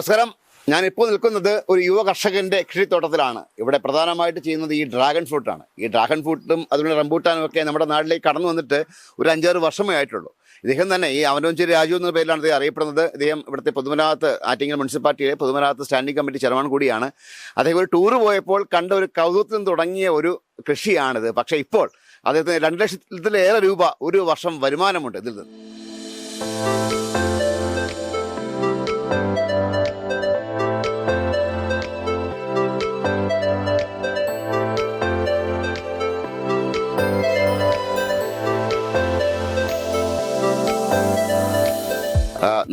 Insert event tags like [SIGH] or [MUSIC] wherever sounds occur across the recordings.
നമസ്കാരം. ഞാൻ ഇപ്പോൾ നിൽക്കുന്നത് ഒരു യുവ കർഷകന്റെ കൃഷിത്തോട്ടത്തിലാണ്. ഇവിടെ പ്രധാനമായിട്ട് ചെയ്യുന്നത് ഈ ഡ്രാഗൺ ഫ്രൂട്ടാണ് ഈ ഡ്രാഗൺ ഫ്രൂട്ടും അതുപോലെ റംബൂട്ടാനും ഒക്കെ നമ്മുടെ നാട്ടിലേക്ക് കടന്നു വന്നിട്ട് ഒരു അഞ്ചാറ് വർഷമേ ആയിട്ടുള്ളൂ. ഇദ്ദേഹം തന്നെ ഈ അവനോഞ്ചേരി രാജു എന്ന പേരിലാണ് ഇദ്ദേഹം അറിയപ്പെടുന്നത്. ഇദ്ദേഹം ഇവിടുത്തെ പൊതുമരാമത്ത് ആറ്റിങ്ങൽ മുനിസിപ്പാലിറ്റിയിലെ പൊതുമരാമത്ത് സ്റ്റാൻഡിംഗ് കമ്മിറ്റി ചെയർമാൻ കൂടിയാണ്. അദ്ദേഹം ഒരു ടൂർ പോയപ്പോൾ കണ്ട ഒരു കൗതുകത്തിൽ നിന്ന് തുടങ്ങിയ ഒരു കൃഷിയാണിത്. പക്ഷേ ഇപ്പോൾ അദ്ദേഹത്തിന് രണ്ട് ലക്ഷത്തിലേറെ രൂപ ഒരു വർഷം വരുമാനമുണ്ട് ഇതിൽ നിന്ന്.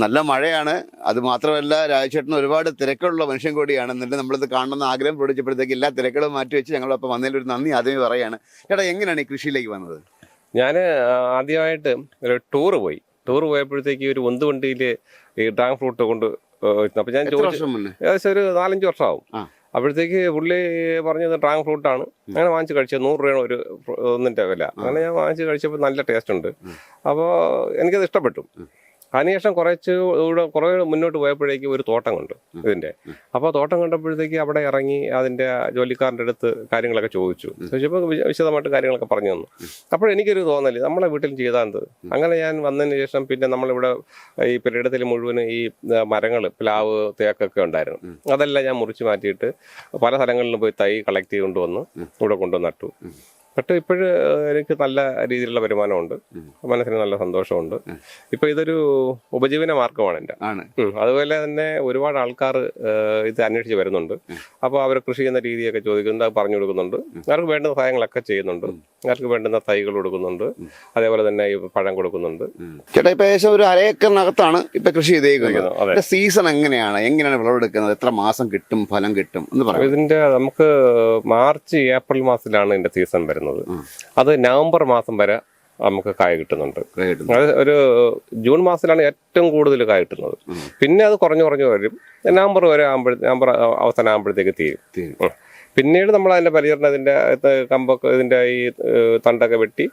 നല്ല മഴയാണ്. അത് മാത്രമല്ല രാജേട്ടൻ ഒരുപാട് തിരക്കുള്ള മനുഷ്യൻ കൂടിയാണ്. എന്നിട്ട് നമ്മളിത് കാണണമെന്ന് ആഗ്രഹം പ്രകടിച്ചപ്പോഴത്തേക്ക് എല്ലാ തിരക്കുകളും മാറ്റി വെച്ച് ഞങ്ങളൊപ്പം വന്നതിൽ ഒരു നന്ദി. ആദ്യമേ പറയാണ് ചേട്ടാ എങ്ങനെയാണ് ഈ കൃഷിയിലേക്ക് വന്നത്? ഞാൻ ആദ്യമായിട്ട് ഒരു ടൂർ പോയി. ടൂർ പോയപ്പോഴത്തേക്ക് ഒരു ഒന്ന് വണ്ടിയിൽ ഈ ഡ്രാഗൺ ഫ്രൂട്ട് കൊണ്ട് അപ്പം ഞാൻ ചോദിച്ചു ഏകദേശം ഒരു നാലഞ്ച് വർഷമാവും. അപ്പോഴത്തേക്ക് പുള്ളി പറഞ്ഞത് ഡ്രാഗൺ ഫ്രൂട്ടാണ്. അങ്ങനെ വാങ്ങിച്ച് കഴിച്ചത്. നൂറ് രൂപയാണ് ഒരു ഒന്നിന്റെ ഒന്നിന്റെ വില. അങ്ങനെ ഞാൻ വാങ്ങിച്ച് കഴിച്ചപ്പോൾ നല്ല ടേസ്റ്റ് ഉണ്ട്. അപ്പോൾ എനിക്കത് ഇഷ്ടപ്പെട്ടു. അതിനുശേഷം കുറച്ച് ഇവിടെ കുറേ മുന്നോട്ട് പോയപ്പോഴേക്കും ഒരു തോട്ടം കണ്ടു ഇതിന്റെ അപ്പോൾ തോട്ടം കണ്ടപ്പോഴത്തേക്ക് അവിടെ ഇറങ്ങി അതിന്റെ ജോലിക്കാരന്റെ അടുത്ത് കാര്യങ്ങളൊക്കെ ചോദിച്ചു. ചോദിച്ചപ്പോൾ വിശദമായിട്ട് കാര്യങ്ങളൊക്കെ പറഞ്ഞു തന്നു. അപ്പോൾ എനിക്കൊരു തോന്നൽ നമ്മളെ വീട്ടിൽ ചെയ്താൽ അങ്ങനെ ഞാൻ വന്നതിന് ശേഷം പിന്നെ നമ്മളിവിടെ ഈ പെരിടത്തിൽ മുഴുവൻ ഈ മരങ്ങൾ പ്ലാവ് തേക്കൊക്കെ ഉണ്ടായിരുന്നു. അതെല്ലാം ഞാൻ മുറിച്ച് മാറ്റിയിട്ട് പല സ്ഥലങ്ങളിലും പോയി തൈ കളക്ട് ചെയ്ത് കൊണ്ടുവന്ന് ഇവിടെ കൊണ്ടുവന്ന് നട്ടു. നട്ട് ഇപ്പോഴ് എനിക്ക് നല്ല രീതിയിലുള്ള വരുമാനമുണ്ട്. മനസ്സിന് നല്ല സന്തോഷമുണ്ട്. ഇപ്പൊ ഇതൊരു ഉപജീവന മാർഗമാണ് എന്റെ. ആണ്. അതുപോലെ തന്നെ ഒരുപാട് ആൾക്കാർ ഇത് അന്വേഷിച്ച് വരുന്നുണ്ട്. അപ്പോൾ അവർ കൃഷി ചെയ്യുന്ന രീതിയൊക്കെ ചോദിക്കുന്നുണ്ട് പറഞ്ഞു കൊടുക്കുന്നുണ്ട്. അവർക്ക് വേണ്ട സഹായങ്ങളൊക്കെ ചെയ്യുന്നുണ്ട്. അവർക്ക് വേണ്ടുന്ന തൈകൾ കൊടുക്കുന്നുണ്ട്. അതേപോലെ തന്നെ പഴം കൊടുക്കുന്നുണ്ട്. ചേട്ടാ ഇപ്പൊ ഏകദേശം ഒരു അരയേക്കറിനകത്താണ് ഇപ്പൊ കൃഷി ചെയ്തേക്കുന്നത്. സീസൺ എങ്ങനെയാണ്? എങ്ങനെയാണ് വിളവെടുക്കുന്നത്? എത്ര മാസം കിട്ടും ഫലം കിട്ടും എന്ന് പറയാം ഇതിന്റെ നമുക്ക് മാർച്ച് ഏപ്രിൽ മാസത്തിലാണ് ഇതിന്റെ സീസൺ വരുന്നത്. അത് നവംബർ മാസം വരെ നമുക്ക് കായ കിട്ടുന്നുണ്ട്. അത് ഒരു ജൂൺ മാസത്തിലാണ് ഏറ്റവും കൂടുതൽ കായ കിട്ടുന്നത്. പിന്നെ അത് കുറഞ്ഞു കുറഞ്ഞു വരും. നവംബർ വരെ ആകുമ്പോഴത്തേക്ക് നവംബർ അവസാനം ആകുമ്പോഴത്തേക്ക് തീരും. പിന്നീട് നമ്മൾ അതിന്റെ പരിചരണം ഇതിന്റെ ഇത് കമ്പൊക്കെ ഇതിന്റെ ഈ തണ്ടൊക്കെ വെട്ടി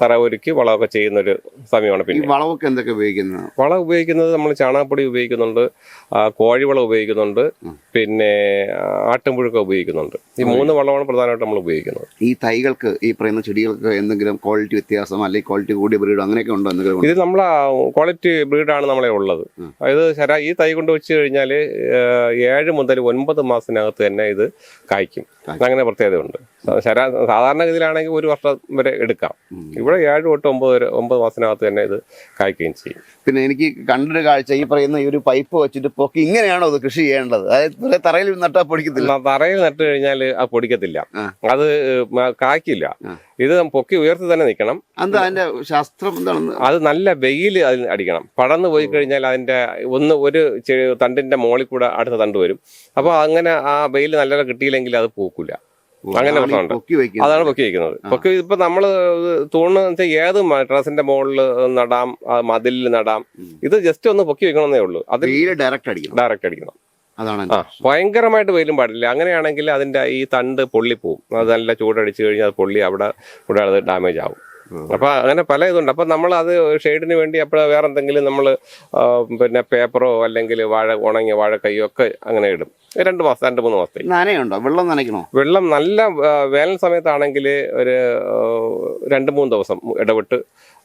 തറ ഒരുക്കി വളമൊക്കെ ചെയ്യുന്നൊരു സമയമാണ് പിന്നെ. വളമൊക്കെ എന്തൊക്കെ ഉപയോഗിക്കുന്നത് വളം ഉപയോഗിക്കുന്നത് നമ്മൾ ചാണകപ്പൊടി ഉപയോഗിക്കുന്നുണ്ട് കോഴിവളം ഉപയോഗിക്കുന്നുണ്ട് പിന്നെ ആട്ടുമ്പുഴുക്കെ ആട്ടുംപുഴുക്ക ഉപയോഗിക്കുന്നുണ്ട്. ഈ മൂന്ന് വളമാണ് പ്രധാനമായിട്ട് നമ്മൾ ഉപയോഗിക്കുന്നത്. ഈ തൈകൾക്ക് ഈ പറയുന്ന ചെടികൾക്ക് എന്തെങ്കിലും ക്വാളിറ്റി വ്യത്യാസം അല്ലെങ്കിൽ ക്വാളിറ്റി കൂടിയ ബ്രീഡ് അങ്ങനെയൊക്കെ ഉണ്ടോ എന്തെങ്കിലും ഇത് നമ്മൾ ക്വാളിറ്റി ബ്രീഡാണ് നമ്മളെ ഉള്ളത്. അതായത് ശരാ ഈ തൈ കൊണ്ട് വെച്ച് കഴിഞ്ഞാൽ ഏഴ് മുതൽ ഒൻപത് മാസത്തിനകത്ത് തന്നെ ഇത് കായ്ക്കും. കായ്ക്കും. അങ്ങനെ പ്രത്യേകതയുണ്ട് ശരാ സാധാരണഗതിയിലാണെങ്കിൽ ഒരു വർഷം വരെ എടുക്കാം. ഇവിടെ ഏഴ് തൊട്ട് ഒമ്പത് വരെ ഒമ്പത് മാസത്തിനകത്ത് തന്നെ ഇത് കായ്ക്കുകയും ചെയ്യും. പിന്നെ എനിക്ക് കണ്ടൊരു കാഴ്ച ഈ പറയുന്ന ഈ ഒരു പൈപ്പ് വെച്ചിട്ട് പൊക്കി ഇങ്ങനെയാണോ ഇത് കൃഷി ചെയ്യേണ്ടത്? അതായത് തറയിൽ നട്ടാ പൊടിക്കത്തില്ല. തറയിൽ നട്ട് കഴിഞ്ഞാൽ അത് പൊടിക്കത്തില്ല. അത് കായ്ക്കില്ല. ഇത് പൊക്കി ഉയർത്തി തന്നെ നിൽക്കണം അതിന്റെ ശാസ്ത്രം എന്താണ് അത് നല്ല വെയിൽ അതിൽ അടിക്കണം. പടർന്നു പോയി കഴിഞ്ഞാൽ അതിന്റെ ഒന്ന് ഒരു തണ്ടിന്റെ മോളിൽ കൂടെ അടുത്ത തണ്ട് വരും. അപ്പോൾ അങ്ങനെ ആ വെയിൽ നല്ല കിട്ടിയില്ലെങ്കിൽ അത് പൂക്കില്ല അങ്ങനെ പ്രശ്നമുണ്ട്. അതാണ് പൊക്കി വയ്ക്കുന്നത് പൊക്കി ഇപ്പൊ നമ്മൾ തൂണ് ഏത് ടെറസിന്റെ മുകളിൽ നടാം മതിലിൽ നടാം ഇത് ജസ്റ്റ് ഒന്ന് പൊക്കി വെക്കണമെന്നേ ഉള്ളൂ. അത് ഡയറക്റ്റ് അടിക്കണം. ഡയറക്റ്റ് അടിക്കണം. അതാണ് ഭയങ്കരമായിട്ട് വെയിലും പാടില്ല. അങ്ങനെയാണെങ്കിൽ അതിന്റെ ഈ തണ്ട് പൊള്ളിപ്പോവും. അത് നല്ല ചൂടടിച്ചു കഴിഞ്ഞാൽ അത് പൊള്ളി അവിടെ ഇവിടെ അത് ഡാമേജ് ആവും. അപ്പൊ അങ്ങനെ പല ഇതുണ്ട്. അപ്പൊ നമ്മൾ അത് ഷെയ്ഡിന് വേണ്ടി അപ്പോൾ വേറെ എന്തെങ്കിലും നമ്മൾ പിന്നെ പേപ്പറോ അല്ലെങ്കിൽ വാഴ ഉണങ്ങിയ വാഴക്കൈയോ ഒക്കെ അങ്ങനെ ഇടും. രണ്ട് മാസം രണ്ട് മൂന്ന് മാസത്തേക്ക്. നനയുണ്ടോ? വെള്ളം നനയ്ക്കണോ? വെള്ളം നല്ല വേനൽ സമയത്താണെങ്കിൽ ഒരു രണ്ട് മൂന്ന് ദിവസം ഇടവിട്ട്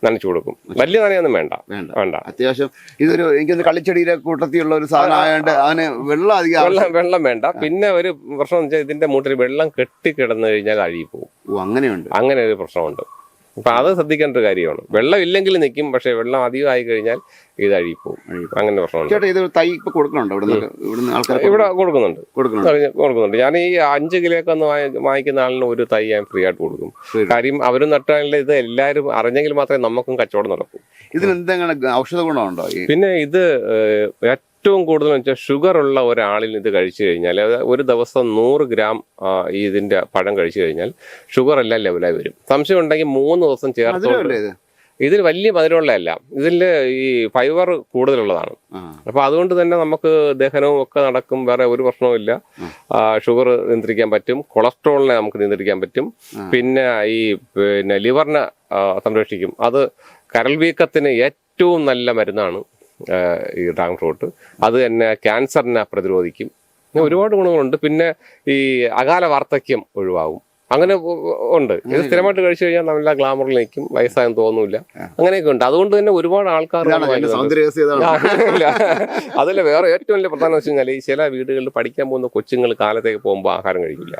നനച്ചു കൊടുക്കും. വലിയ നനയൊന്നും വേണ്ട. വേണ്ട. അത്യാവശ്യം ഇതൊരു എനിക്കൊന്ന് കളിച്ചെടിയിലെ കൂട്ടത്തിലുള്ള ഒരു സാധനം ആയതുകൊണ്ട് അതിന് വെള്ളം അധികം വെള്ളം വെള്ളം വേണ്ട. പിന്നെ ഒരു പ്രശ്നം വെച്ചാൽ ഇതിന്റെ മൂട്ടിൽ വെള്ളം കെട്ടി കിടന്നു കഴിഞ്ഞാൽ അഴുകി പോകും. അങ്ങനെയുണ്ട്. അങ്ങനെ ഒരു പ്രശ്നമുണ്ട്. അപ്പൊ അത് ശ്രദ്ധിക്കേണ്ട ഒരു കാര്യമാണ്. വെള്ളം ഇല്ലെങ്കിൽ നിൽക്കും പക്ഷെ വെള്ളം അധികം ആയി കഴിഞ്ഞാൽ ഇത് അഴിപ്പോകും. അങ്ങനെ പ്രശ്നമുണ്ട്. ചേട്ടാ ഇത് തൈ ഇപ്പൊ കൊടുക്കണുണ്ടോ ഇവിടുന്ന്? ഇവിടുന്ന് ആൾക്കാർ ഇവിടെ കൊടുക്കുന്നുണ്ട്. കൊടുക്കുന്നുണ്ട്. ഞാൻ ഈ അഞ്ച് കിലോ ഒക്കെ ഒന്ന് വാങ്ങി- വാങ്ങിക്കുന്ന ആളിന് ഒരു തൈ ഞാൻ ഫ്രീ ആയിട്ട് കൊടുക്കും. കാര്യം അവരും നട്ടാലുള്ള ഇത് എല്ലാവരും അറിഞ്ഞെങ്കിൽ മാത്രമേ നമുക്കും കച്ചവടം നടക്കൂ. ഇതിന് എന്തെങ്കിലും ഔഷധ ഗുണമുണ്ടോ പിന്നെ ഇത് ഏറ്റവും കൂടുതൽ വെച്ചാൽ ഷുഗർ ഉള്ള ഒരാളിൽ ഇത് കഴിച്ചു കഴിഞ്ഞാൽ ഒരു ദിവസം നൂറ് ഗ്രാം ഇതിന്റെ പഴം കഴിച്ചു കഴിഞ്ഞാൽ ഷുഗർ എല്ലാം ലെവലായി വരും. സംശയം ഉണ്ടെങ്കിൽ മൂന്ന് ദിവസം ചേർത്തോണ്ട് ഇതിൽ വലിയ മധുരമുള്ളതല്ല. ഇതിൽ ഈ ഫൈബർ കൂടുതലുള്ളതാണ്. അപ്പൊ അതുകൊണ്ട് തന്നെ നമുക്ക് ദഹനവും ഒക്കെ നടക്കും വേറെ ഒരു പ്രശ്നവും ഇല്ല. ഷുഗർ നിയന്ത്രിക്കാൻ പറ്റും കൊളസ്ട്രോളിനെ നമുക്ക് നിയന്ത്രിക്കാൻ പറ്റും. പിന്നെ ഈ പിന്നെ ലിവറിനെ സംരക്ഷിക്കും. അത് കരൾ വീക്കത്തിന് ഏറ്റവും നല്ല മരുന്നാണ്. ഈ ഡ്രാഗൺ ഫ്രൂട്ട് അത് തന്നെ ക്യാൻസറിനെ പ്രതിരോധിക്കും. ഒരുപാട് ഗുണങ്ങളുണ്ട്. പിന്നെ ഈ അകാല വാർദ്ധക്യം ഒഴിവാകും. അങ്ങനെ ഉണ്ട്. ഇത് സ്ഥിരമായിട്ട് കഴിച്ചു കഴിഞ്ഞാൽ നല്ല ഗ്ലാമറിൽ നിൽക്കും വയസ്സായെന്ന് തോന്നൂല അങ്ങനെയൊക്കെ ഉണ്ട്. അതുകൊണ്ട് തന്നെ ഒരുപാട് ആൾക്കാർ. അതല്ല വേറെ ഏറ്റവും വലിയ പ്രധാനം വെച്ച് കഴിഞ്ഞാൽ ഈ ചില വീടുകളിൽ പഠിക്കാൻ പോകുന്ന കൊച്ചുങ്ങൾ കാലത്തേക്ക് പോകുമ്പോൾ ആഹാരം കഴിക്കില്ല.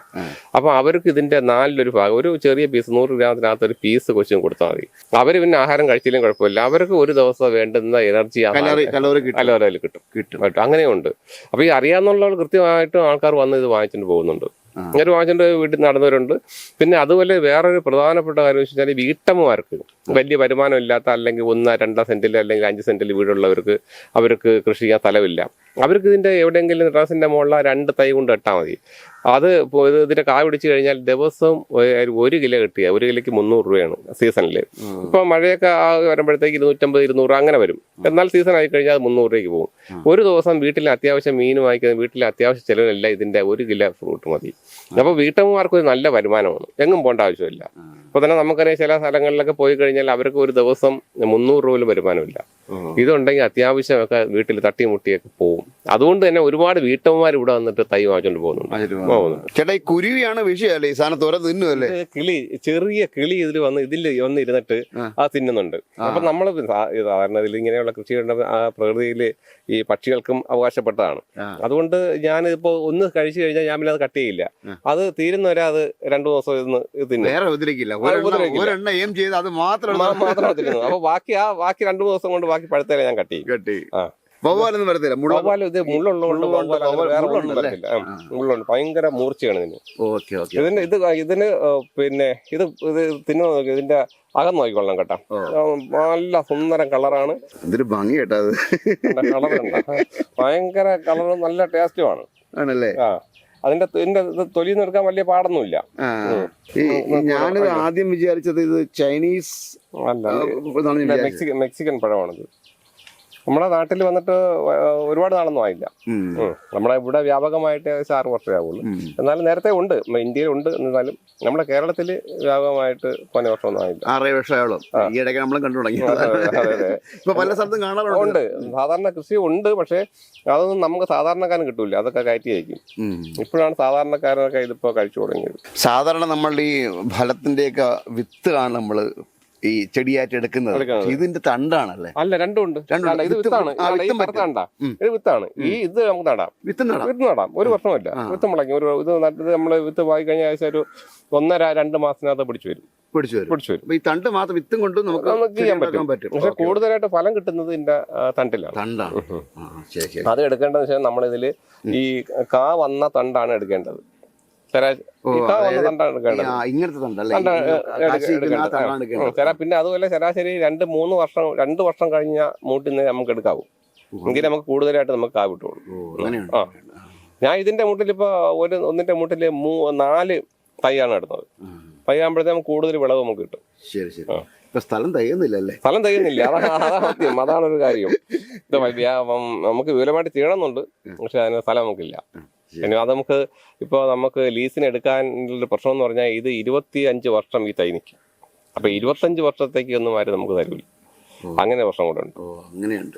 അപ്പൊ അവർക്ക് ഇതിന്റെ നാലിലൊരു ഭാഗം ഒരു ചെറിയ പീസ് നൂറ് ഗ്രാമത്തിനകത്ത് ഒരു പീസ് കൊച്ചും കൊടുത്താൽ മതി. അവർ പിന്നെ ആഹാരം കഴിച്ചില്ലെങ്കിൽ കുഴപ്പമില്ല. അവർക്ക് ഒരു ദിവസം വേണ്ടുന്ന എനർജി കലോറി കലോറി കിട്ടും. കിട്ടും. അങ്ങനെയുണ്ട്. അപ്പൊ ഈ അറിയാവുന്ന കൃത്യമായിട്ട് ആൾക്കാർ വന്ന് ഇത് വാങ്ങിച്ചിട്ട് പോകുന്നുണ്ട്. ആ. ഇങ്ങനെ വാങ്ങിച്ചിട്ട് വീട്ടിൽ നടന്നവരുണ്ട്. പിന്നെ അതുപോലെ വേറൊരു പ്രധാനപ്പെട്ട കാര്യം വെച്ച് കഴിഞ്ഞാൽ വീട്ടമ്മമാർക്ക് വലിയ വരുമാനം ഇല്ലാത്ത അല്ലെങ്കിൽ ഒന്ന് രണ്ടാം സെന്റിൽ അല്ലെങ്കിൽ അഞ്ച് സെന്റിൽ വീടുള്ളവർക്ക് അവർക്ക് കൃഷി ചെയ്യാൻ സ്ഥലമില്ല. അവർക്ക് ഇതിന്റെ എവിടെയെങ്കിലും ടെറസിന്റെ മുകളിൽ രണ്ട് തൈ കൊണ്ട് ഇട്ടാൽ മതി. അത് ഇതിന്റെ കായ പിടിച്ചു കഴിഞ്ഞാൽ ദിവസം ഒരു- കിലോ കിട്ടിയ ഒരു കിലോയ്ക്ക് മുന്നൂറ് രൂപയാണ് സീസണിൽ ഇപ്പൊ മഴയൊക്കെ ആ വരുമ്പോഴത്തേക്ക് ഇരുന്നൂറ്റമ്പത് ഇരുന്നൂറ് അങ്ങനെ വരും. എന്നാൽ സീസൺ ആയി കഴിഞ്ഞാൽ അത് മുന്നൂറ് രൂപയ്ക്ക് പോകും. ഒരു ദിവസം വീട്ടിലെ അത്യാവശ്യം മീൻ വാങ്ങിക്കുന്ന വീട്ടിലെ അത്യാവശ്യ ചിലവിലല്ല ഇതിന്റെ ഒരു കിലോ ഫ്രൂട്ട് മതി. അപ്പൊ വീട്ടമ്മമാർക്ക് ഒരു നല്ല വരുമാനമാണ്. എങ്ങും പോകേണ്ട ആവശ്യമില്ല. അപ്പൊ തന്നെ നമുക്കറിയാം ചില സ്ഥലങ്ങളിലൊക്കെ പോയി കഴിഞ്ഞാൽ അവർക്ക് ഒരു ദിവസം മുന്നൂറ് രൂപ വരുമാനമില്ല. ഇതുണ്ടെങ്കിൽ അത്യാവശ്യമൊക്കെ വീട്ടിൽ തട്ടിമുട്ടിയൊക്കെ പോകും. അതുകൊണ്ട് തന്നെ ഒരുപാട് വീട്ടമ്മമാർ ഇവിടെ വന്നിട്ട് തൈ വാങ്ങിച്ചോണ്ട് പോകുന്നുണ്ട്. ചേട്ടാ ഈ കുരുവിയാണ് വിഷയമല്ലേ ഈ സാധനം തുറ തിന്നുമല്ലേ കിളി ചെറിയ കിളി ഇതിൽ വന്ന് ഇതിൽ വന്ന് ഇരുന്നിട്ട് ആ. ആ തിന്നുന്നുണ്ട്. അപ്പൊ നമ്മൾ സാധാരണ ഇതിൽ ഇങ്ങനെയുള്ള കൃഷി പ്രകൃതിയിൽ ഈ പക്ഷികൾക്കും അവകാശപ്പെട്ടതാണ്. അതുകൊണ്ട് ഞാൻ ഇപ്പോ ഒന്ന് കഴിച്ചു കഴിഞ്ഞാൽ ഞാൻ പിന്നെ അത് കട്ട് ചെയ്യില്ല. അത് തീരുന്നവരെ അത് രണ്ടു ദിവസം ഇരുന്ന് തിന്നും. വേറെ ഉപദ്രവിക്കില്ല. ആ, ഒരെണ്ണം ഉപദ്രവിക്കില്ല. ചെയ്ത് അത് മാത്രം മാത്രം തിന്നുന്നു. അപ്പൊ ബാക്കി ആ ബാക്കി രണ്ടു ദിവസം കൊണ്ട് ബാക്കി പഴുത്തേലെ ഞാൻ കട്ട് ചെയ്യും. കെട്ടി ആ. വവ്വാലൊന്നും വരത്തില്ല. ഇത് മുള്ളുള്ളതുകൊണ്ട് വേറെ ഒന്നും മുള്ളുണ്ടല്ലേ? വരത്തില്ല. മുള്ളുണ്ട്. ഭയങ്കര മൂർച്ചയാണ് ഇതിന്. Okay okay. ഇതിന് ഇത് ഇതിന് പിന്നെ ഇത് ഇത് തിന്നു നോക്കി ഇതിന്റെ അകം നോക്കിക്കൊള്ളാം കേട്ടോ. നല്ല സുന്ദരം കളറാണ്. ഇതൊരു ഭംഗി കേട്ടാ അത് കളർ ഭയങ്കര കളറും നല്ല ടേസ്റ്റുമാണ്. ആണല്ലേ? ആ. അതിന്റെ ഇതിന്റെ തൊലി നിർക്കാൻ വലിയ പാടൊന്നുമില്ല. ഞാനിത് ആദ്യം വിചാരിച്ചത് ഇത് ചൈനീസ് മെക്സിക്കൻ പഴമാണിത്. നമ്മുടെ നാട്ടിൽ വന്നിട്ട് ഒരുപാട് നാളൊന്നും ആയില്ല. നമ്മുടെ ഇവിടെ വ്യാപകമായിട്ട് ഏകദേശം ആറ് വർഷമേ ആവുള്ളൂ. എന്നാലും നേരത്തെ ഉണ്ട്. ഇന്ത്യയിൽ ഉണ്ട് എന്നാലും നമ്മുടെ കേരളത്തിൽ വ്യാപകമായിട്ട് പതിന വർഷമൊന്നും ആയില്ല. ആറേഴ് വർഷമായോളം ഈ ഇടയ്ക്ക് നമ്മളും കണ്ടു തുടങ്ങി. ഇപ്പൊ പല സ്ഥലത്തും കാണാറുണ്ട്. ഉണ്ട്. സാധാരണ കൃഷി ഉണ്ട് പക്ഷേ അതൊന്നും നമുക്ക് സാധാരണക്കാരൻ കിട്ടൂല. അതൊക്കെ കയറ്റി അയക്കും. ഇപ്പോഴാണ് സാധാരണക്കാരനൊക്കെ ഇതിപ്പോ കഴിച്ചു തുടങ്ങിയത്. സാധാരണ നമ്മളുടെ ഈ ഫലത്തിന്റെയൊക്കെ വിത്താണ് നമ്മൾ ഈ ചെടിയായിട്ട് എടുക്കുന്നത്. ഇതിന്റെ തണ്ടാണല്ലേ? അല്ല രണ്ടും ഉണ്ട്. രണ്ടും ഉണ്ട്. ദാണ്ട, ഇത് വിത്താണ്. ഇത് വിത്താണ്. ഈ ഇത് നമുക്ക് നടാം. വിത്ത് നടാം. വിത്ത് നടാം. ഒരു വർഷമല്ല. വിത്ത് മുളയ്ക്കും. ഒരു ഇത് നട്ടത് നമ്മൾ വിത്ത് വായി കഴിഞ്ഞ ആഴ്ച ഒരു ഒന്നര രണ്ട് മാസത്തിനകത്ത് പിടിച്ചു വരും. പിടിച്ചു വരും. പിടിച്ചു വരും. ഈ തണ്ട് മാത്രം വിത്തും കൊണ്ട് നമുക്ക് നമുക്ക് ചെയ്യാൻ പറ്റും. പക്ഷെ. കൂടുതലായിട്ട് ഫലം കിട്ടുന്നത് ഇതിന്റെ തണ്ടിലാണ്. തണ്ടാണ്. അത് എടുക്കേണ്ടതെന്ന് വെച്ചാൽ നമ്മളിതിൽ ഈ കാ വന്ന തണ്ടാണ് എടുക്കേണ്ടത്. ഇങ്ങനത്തെ തണ്ടാണ് പിന്നെ അതുപോലെ ശരാശരി രണ്ട് മൂന്ന് വർഷം രണ്ട് വർഷം കഴിഞ്ഞ മൂട്ടിൽ നിന്ന് നമുക്ക് എടുക്കാവൂ. എങ്കിൽ നമുക്ക് കൂടുതലായിട്ട് നമുക്ക് കാ വിട്ടുള്ളൂ ഓ അങ്ങനെയാണ് ആ. ഞാൻ ഇതിന്റെ മൂട്ടിൽ ഇപ്പൊ ഒരു ഒന്നിന്റെ മൂട്ടിൽ മൂ നാല് തൈയാണ് ഇടുന്നത് തൈ ആകുമ്പോഴത്തേക്കും നമുക്ക് കൂടുതൽ വിളവ് നമുക്ക് കിട്ടും. ശരി ശരി. ഇപ്പൊ സ്ഥലം തികയുന്നില്ലല്ലേ? സ്ഥലം തയ്യുന്നില്ല അതാണ് അതാണ് ഒരു കാര്യം. നമുക്ക് വിപുലമായിട്ട് ചെയ്യണമെന്നുണ്ട്. പക്ഷെ അതിന് സ്ഥലം നമുക്കില്ല. പിന്നെ അത് നമുക്ക് ഇപ്പോൾ നമുക്ക് ലീസിന് എടുക്കാനുള്ള പ്രശ്നം എന്ന് പറഞ്ഞാൽ ഇത് ഇരുപത്തി അഞ്ച് വർഷം ഈ തൈ നിൽക്കും. അപ്പൊ ഇരുപത്തഞ്ച് വർഷത്തേക്ക് ഒന്നും ആരും നമുക്ക് തരൂല. അങ്ങനെ വർഷം കൂടെ ഉണ്ട്. അങ്ങനെയുണ്ട്.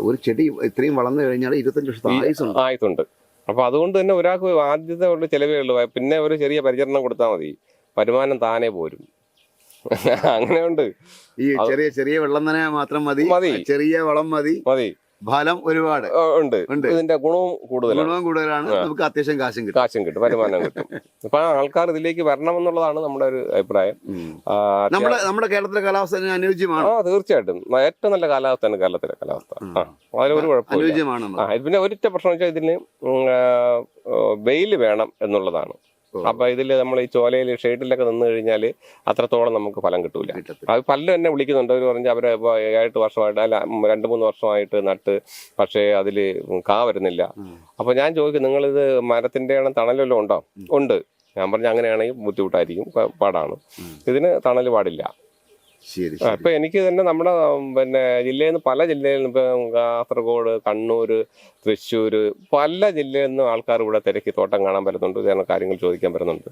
ഒരു ചെടി ഇത്രയും വളർന്നു കഴിഞ്ഞാൽ ഇരുപത്തഞ്ച് വർഷത്തെ ആയുസുണ്ട് ആയിട്ടുണ്ട് അപ്പൊ അതുകൊണ്ട് തന്നെ ഒരാൾക്ക് ആദ്യത്തെ ഉള്ള ചിലവേ ഉള്ളൂ. പിന്നെ ഒരു ചെറിയ പരിചരണം കൊടുത്താൽ മതി. വരുമാനം താനേ പോരും. [LAUGHS] അങ്ങനെയുണ്ട്. ഈ ചെറിയ ചെറിയ വെള്ളം തന്നെ മാത്രം മതി. മതി. ചെറിയ വളം മതി. മതി. ഫലം ഒരുപാട്. ഉണ്ട്. ഇതിന്റെ ഗുണവും കൂടുതലാണ്. ഗുണവും കൂടുതലാണ്. നമുക്ക് അത്യാവശ്യം കാശും കിട്ടും. കാശും കിട്ടും വരുമാനം കിട്ടും. അപ്പൊ ആൾക്കാർ ഇതിലേക്ക് വരണം എന്നുള്ളതാണ് നമ്മുടെ ഒരു അഭിപ്രായം. നമ്മുടെ നമ്മുടെ കേരളത്തിലെ കാലാവസ്ഥ അനുയോജ്യമാണ്. ആ തീർച്ചയായിട്ടും. ഏറ്റവും നല്ല കാലാവസ്ഥയാണ് കേരളത്തിലെ കാലാവസ്ഥ. അതിലൊരു കുഴപ്പമില്ല. പിന്നെ ഒരിറ്റ പ്രശ്നം വെച്ചാൽ ഇതിന് വെയിൽ വേണം എന്നുള്ളതാണ്. അപ്പൊ ഇതിൽ നമ്മൾ ഈ ചോലയിൽ ഷെയ്ഡിലൊക്കെ നിന്ന് കഴിഞ്ഞാൽ അത്രത്തോളം നമുക്ക് ഫലം കിട്ടൂല. അത് പലരും എന്നെ വിളിക്കുന്നുണ്ട്. അവർ പറഞ്ഞാൽ അവരെ ഇപ്പോൾ ഏഴെട്ട് വർഷമായിട്ട് അല്ല രണ്ട് മൂന്ന് വർഷമായിട്ട് നട്ട് പക്ഷേ അതിൽ കാ വരുന്നില്ല. അപ്പൊ ഞാൻ ചോദിക്കും നിങ്ങളിത് മരത്തിന്റെ ആണ് തണലെല്ലാം ഉണ്ടോ? ഉണ്ട്. ഞാൻ പറഞ്ഞ അങ്ങനെയാണെങ്കിൽ ബുദ്ധിമുട്ടായിരിക്കും. പാടാണ്. ഇതിന് തണൽ പാടില്ല. ശരി ഇപ്പൊ എനിക്ക് തന്നെ നമ്മുടെ പിന്നെ ജില്ലയിൽ നിന്ന് പല ജില്ലയിൽ നിന്ന് ഇപ്പൊ കാസർഗോഡ് കണ്ണൂർ തൃശ്ശൂര് പല ജില്ലയിൽ നിന്നും ആൾക്കാർ ഇവിടെ തിരക്കി തോട്ടം കാണാൻ പറ്റുന്നുണ്ട് ഇതേ കാര്യങ്ങൾ ചോദിക്കാൻ പറ്റുന്നുണ്ട്.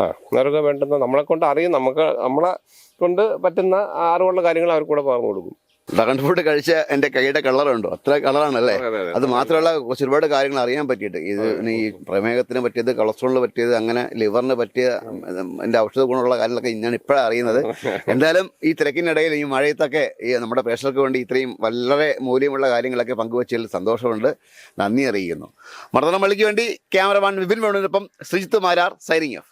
ആ അവർക്ക് വേണ്ടുന്ന നമ്മളെ കൊണ്ട് അറിയും നമുക്ക് നമ്മളെ കൊണ്ട് പറ്റുന്ന അറിവുള്ള കാര്യങ്ങൾ അവർക്ക് കൂടെ പറഞ്ഞു കൊടുക്കും. ഡ്രാഗൺ ഫ്രൂട്ട് കഴിച്ച എന്റെ കൈയുടെ കളറുണ്ടോ? അത്ര കളറാണല്ലേ? അതെ, മാത്രമല്ല കുറച്ച് ഒരുപാട് കാര്യങ്ങൾ അറിയാൻ പറ്റിയിട്ട്. ഇത് ഈ പ്രമേഹത്തിന് പറ്റിയത് കൊളസ്ട്രോളിന് പറ്റിയത് അങ്ങനെ ലിവറിന് പറ്റിയ എന്റെ ഔഷധ ഗുണമുള്ള കാര്യങ്ങളൊക്കെ ഞാൻ ഇപ്പോഴാണ് അറിയുന്നത്. [LAUGHS] എന്തായാലും ഈ തിരക്കിനിടയിൽ ഈ മഴയത്തൊക്കെ ഈ നമ്മുടെ പ്രേക്ഷകർക്ക് വേണ്ടി ഇത്രയും വളരെ മൂല്യമുള്ള കാര്യങ്ങളൊക്കെ പങ്കുവച്ചതിൽ സന്തോഷമുണ്ട്. നന്ദി അറിയിക്കുന്നു. മർദ്ദനമള്ളിക്ക് വേണ്ടി ക്യാമറമാൻ വിപിൻ വേണുവിനൊപ്പം ശ്രീജിത്ത് മാരാർ സൈനിങ് ഓഫ്